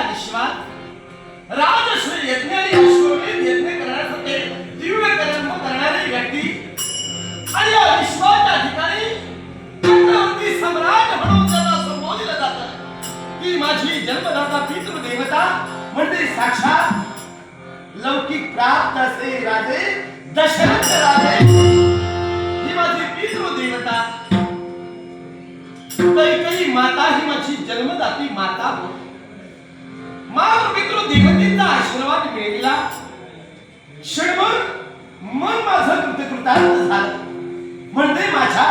विश्वात राजश्री यज्ञ आणि अश्वमेध यज्ञ करण्यासाठी दिव्य कर्म करणारी व्यक्ती. आणि या विश्वाच्या ठिकाणी चक्रवर्ती सम्राट म्हणून त्याला संबोधलं जात. ती माझी जन्मदाता पितृ देवता म्हणजे साक्षात लौकिक प्राप्त असे राजे दशरथ राजे. ही माझी पितृ देवता कैकई माता ही माझी जन्मदाती माता होती. मात्र मित्र देवतेचा आशीर्वाद मिळाला क्षणभर मन माझं कृतकृतार्थ झालं. म्हणजे माझ्या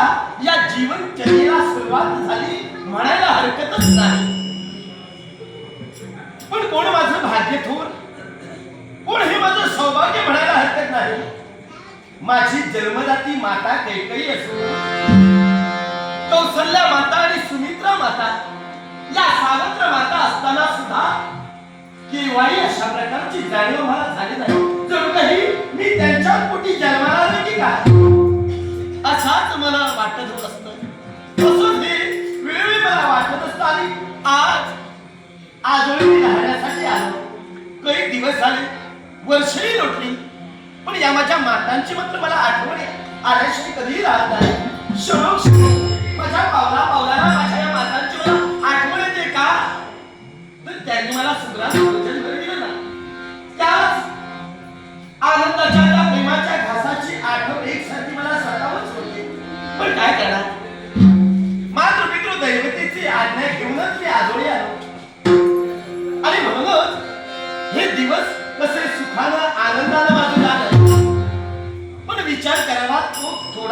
या जीवन जीवनचर्येला सुरुवात झाली म्हणायला हरकतच नाही. पण कोण माझं भाग्य थोर कोण हे माझं सौभाग्य म्हणायला हरकत नाही? माझी जन्मदाती माता कैकई असो कौसल्या माता आणि सुमित्रा माता या सावत्र माता असताना सुद्धा केव्हाही अशा प्रकारची जाणीव मला झाली नाही. जणू काही मी त्यांच्या पोटी जन्माला आले की काय? असाच मला वाटत होत असत. तसंच हे वेळी मला वाटत असतं आणि आज आजोळी मी राहण्यासाठी आलो. काही दिवस झाले वर्षही लोटली. पण या माझ्या मातांची मात्र मला आठवण आल्याशिवाय कधीही राहत नाही. क्षणोक्षणी माझ्या पावला पावलाला माझ्या या मातांची मला आठवण येते का? तर त्यांनी मला सुग्रास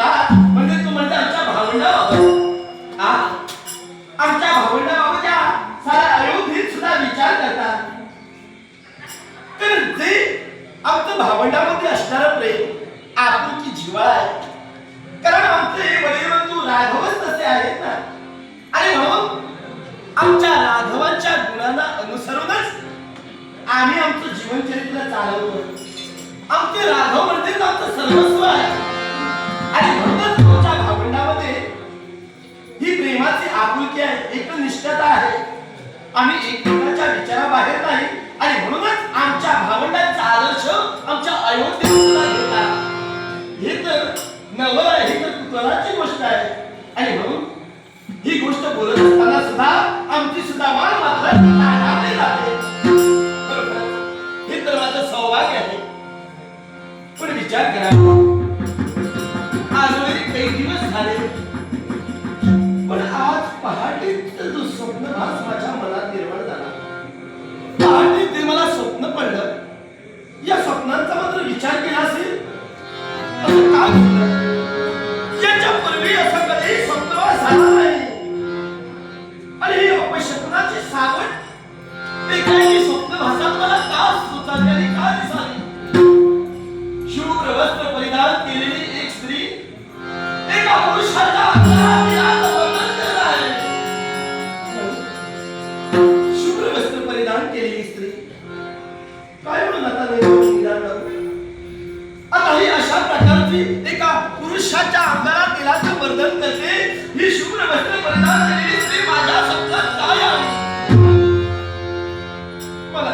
तो म्हणजे तू म्हणजे आमच्या भावंडाबाबत. हा? आमच्या भावंडाबाबत या साऱ्या अयोध्येत सुद्धा विचार करतात. तर जे आमचं भावंडामध्ये असणारं प्रेम आपुलकी जीवा आहे. कारण आमचे वडीलबंधू राघवच तसे आहेत ना. आणि म्हणून आमच्या राघवांच्या गुणांना अनुसरूनच आम्ही आमचं जीवनचरित्र चालवतो. आमचे राघव आम्ही एकमेकांच्या विचाराबाहेर नाही. आणि म्हणूनच आमच्या भावंडांचा आदर्श आमच्या अयोध्येला सुद्धा हे तर नवल आहे ही तर कुतूहलाची गोष्ट आहे. आणि म्हणून ही गोष्ट बोलत असताना सुद्धा आमची सुद्धा मान मात्र ताठावली जाते. हे तर माझं सौभाग्य आहे. पण विचार करा. असं का याच्या पूर्वी असं कधी स्वप्नवास झाला नाही. आणि ही अपशकुनाची ते काय की मला का सुचाली का तेलाचं वर्धन करते. ही शुभ्र वस्त्र परिधान केलेली स्त्री माझ्या शब्दात काय आहे? मला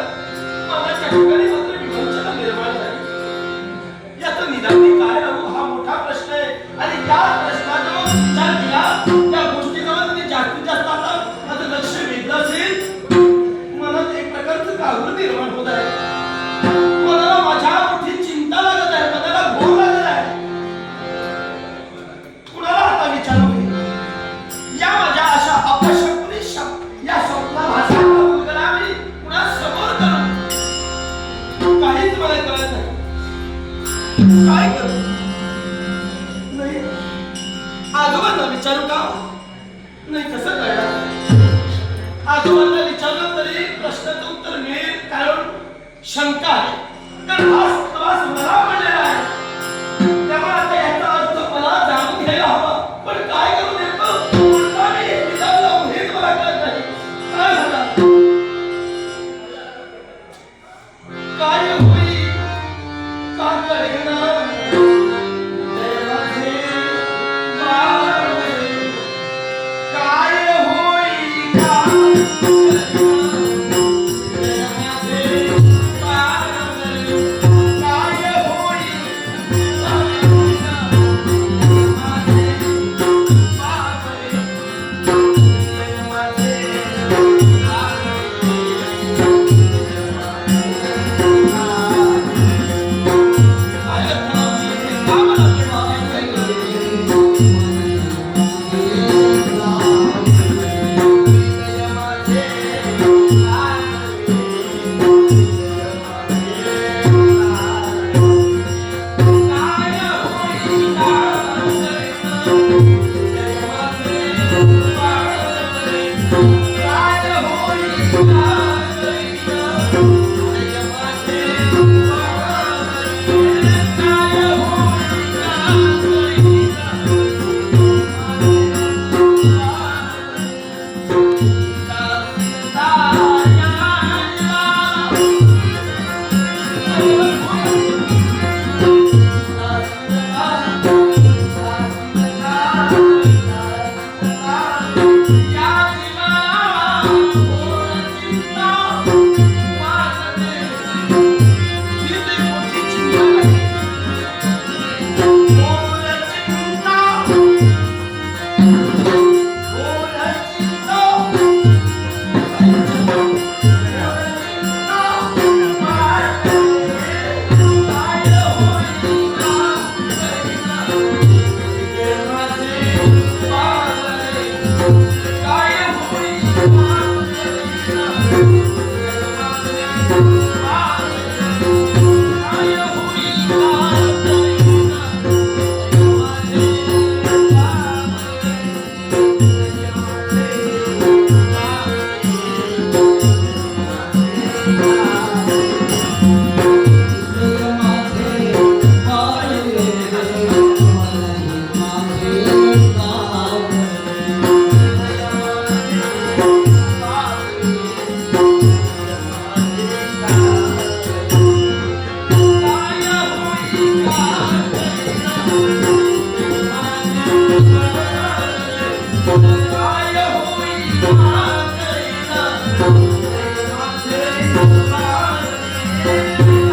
मला त्या ठिकाणी मात्र विवंचना निर्माण झाली. याचं निदान काय राहू हा मोठा प्रश्न आहे. आणि या प्रश्नाचा विचार केला विचारू का? नाही कसं कळणार आजोबांना विचारलं तरी प्रश्नाचं उत्तर मिळेल कारण शंका आहे. कारण you.